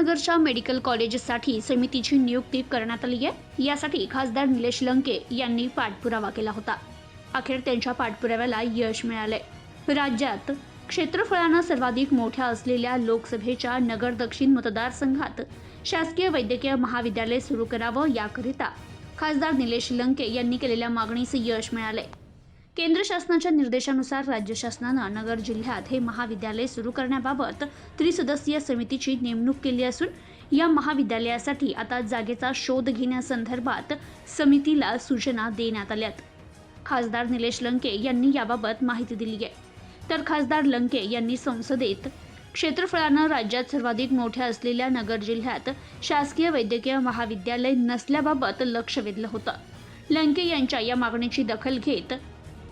अहिल्यानगरच्या medical कॉलेजसाठी समितीची नियुक्ती करण्यात आली आहे. यासाठी खासदार निलेश लंके यांनी पाठपुरावा केला होता. अखेर त्यांच्या पाठपुराव्याला यश मिळाले. राज्यात क्षेत्रफळानं सर्वाधिक मोठ्या असलेल्या लोकसभेच्या नगर दक्षिण मतदारसंघात शासकीय वैद्यकीय महाविद्यालय सुरू करावं याकरिता खासदार निलेश लंके यांनी केलेल्या मागणीस यश मिळाले. केंद्र शासनाच्या निर्देशानुसार राज्य शासनानं नगर जिल्ह्यात हे महाविद्यालय सुरू करण्याबाबत त्रिसदस्यीय समितीची नेमणूक केली असून या महाविद्यालयासाठी आता जागेचा शोध घेण्यासंदर्भात समितीला सूचना देण्यात आल्यात. खासदार निलेश लंके यांनी याबाबत माहिती दिली आहे. तर खासदार लंके यांनी संसदेत क्षेत्रफळानं राज्यात सर्वाधिक मोठ्या असलेल्या नगर जिल्ह्यात शासकीय वैद्यकीय महाविद्यालय नसल्याबाबत लक्ष वेधलं होतं. लंके यांच्या या मागणीची दखल घेत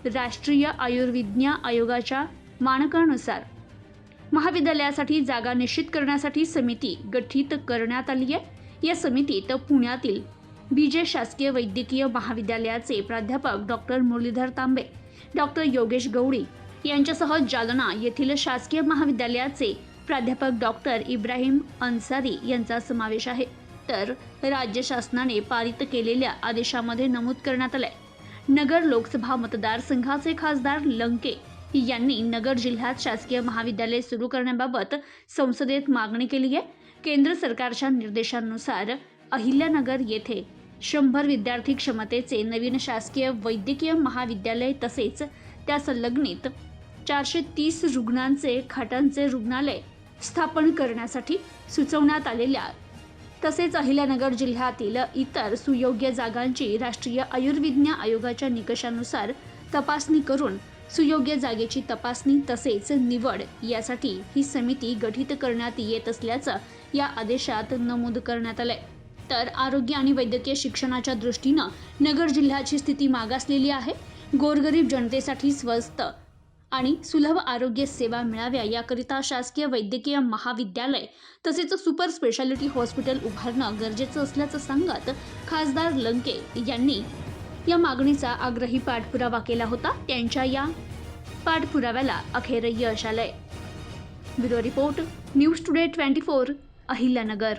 राष्ट्रीय आयुर्विज्ञा आयोगाच्या मानकानुसार महाविद्यालयासाठी जागा निश्चित करण्यासाठी समिती गठीत करण्यात आली आहे. या समितीत पुण्यातील बीजे शासकीय वैद्यकीय महाविद्यालयाचे प्राध्यापक डॉक्टर मुरलीधर तांबे डॉक्टर योगेश गवळी यांच्यासह जालना येथील शासकीय महाविद्यालयाचे प्राध्यापक डॉक्टर इब्राहिम अन्सारी यांचा समावेश आहे. तर राज्य शासनाने पारित केलेल्या आदेशामध्ये नमूद करण्यात आलंय. नगर लोकसभा मतदारसंघाचे खासदार लंके यांनी नगर जिल्ह्यात शासकीय महाविद्यालय सुरू करण्याबाबत संसदेत मागणी केली आहे. केंद्र सरकारच्या निर्देशानुसार अहिल्यानगर येथे शंभर विद्यार्थी क्षमतेचे नवीन शासकीय वैद्यकीय महाविद्यालय तसेच त्या संलग्नित चारशे तीस रुग्णांचे खाटांचे रुग्णालय स्थापन करण्यासाठी सुचवण्यात आलेल्या तसेच अहिल्यानगर जिल्ह्यातील इतर सुयोग्य जागांची राष्ट्रीय आयुर्विज्ञा आयोगाच्या निकषानुसार तपासणी करून सुयोग्य जागेची तपासणी तसेच निवड यासाठी ही समिती गठीत करण्यात येत असल्याचं या आदेशात नमूद करण्यात आलंय. तर आरोग्य आणि वैद्यकीय शिक्षणाच्या दृष्टीनं नगर जिल्ह्याची स्थिती मागासलेली आहे. गोरगरीब जनतेसाठी स्वस्त आणि सुलभ आरोग्य सेवा मिळाव्या याकरिता शासकीय वैद्यकीय महाविद्यालय तसेच सुपर स्पेशालिटी हॉस्पिटल उभारणं गरजेचं असल्याचं सांगत खासदार लंके यांनी या मागणीचा आग्रही पाठपुरावा केला होता. त्यांच्या या पाठपुराव्याला अखेर यश आलंय. Bureau report news today twenty four Ahilyanagar.